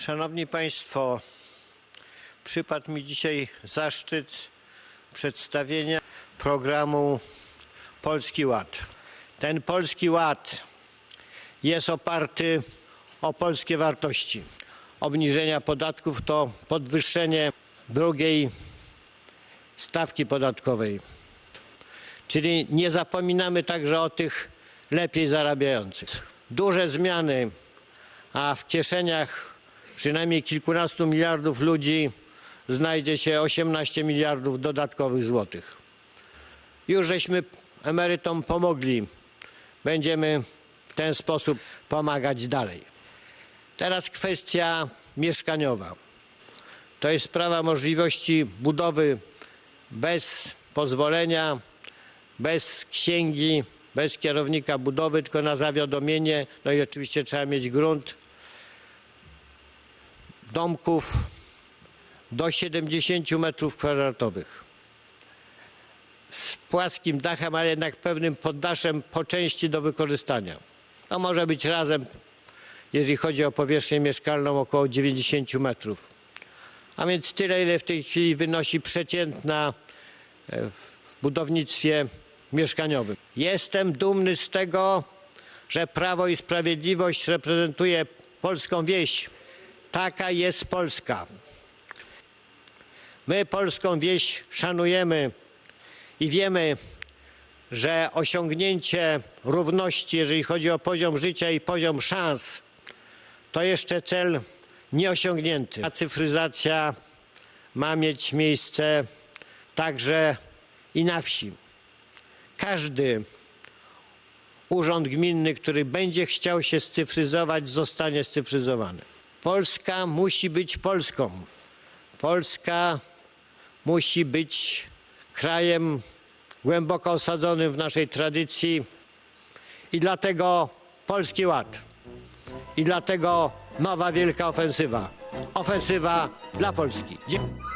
Szanowni Państwo, przypadł mi dzisiaj zaszczyt przedstawienia programu Polski Ład. Ten Polski Ład jest oparty o polskie wartości. Obniżenia podatków to podwyższenie drugiej stawki podatkowej. Czyli nie zapominamy także o tych lepiej zarabiających. Duże zmiany, a w kieszeniach przynajmniej kilkunastu miliardów ludzi znajdzie się 18 miliardów dodatkowych złotych. Już żeśmy emerytom pomogli. Będziemy w ten sposób pomagać dalej. Teraz kwestia mieszkaniowa. To jest sprawa możliwości budowy bez pozwolenia, bez księgi, bez kierownika budowy, tylko na zawiadomienie. No i oczywiście trzeba mieć grunt. Domków do 70 metrów kwadratowych. Z płaskim dachem, ale jednak pewnym poddaszem po części do wykorzystania. To może być razem, jeżeli chodzi o powierzchnię mieszkalną, około 90 metrów. A więc tyle, ile w tej chwili wynosi przeciętna e, w budownictwie mieszkaniowym. Jestem dumny z tego, że Prawo i Sprawiedliwość reprezentuje polską wieś. Taka jest Polska. My polską wieś szanujemy i wiemy, że osiągnięcie równości, jeżeli chodzi o poziom życia i poziom szans, to jeszcze cel nieosiągnięty. A cyfryzacja ma mieć miejsce także i na wsi. Każdy urząd gminny, który będzie chciał się scyfryzować, zostanie scyfryzowany. Polska musi być Polską. Polska musi być krajem głęboko osadzonym w naszej tradycji i dlatego Polski Ład. I dlatego nowa wielka ofensywa. Ofensywa dla Polski. Dzie-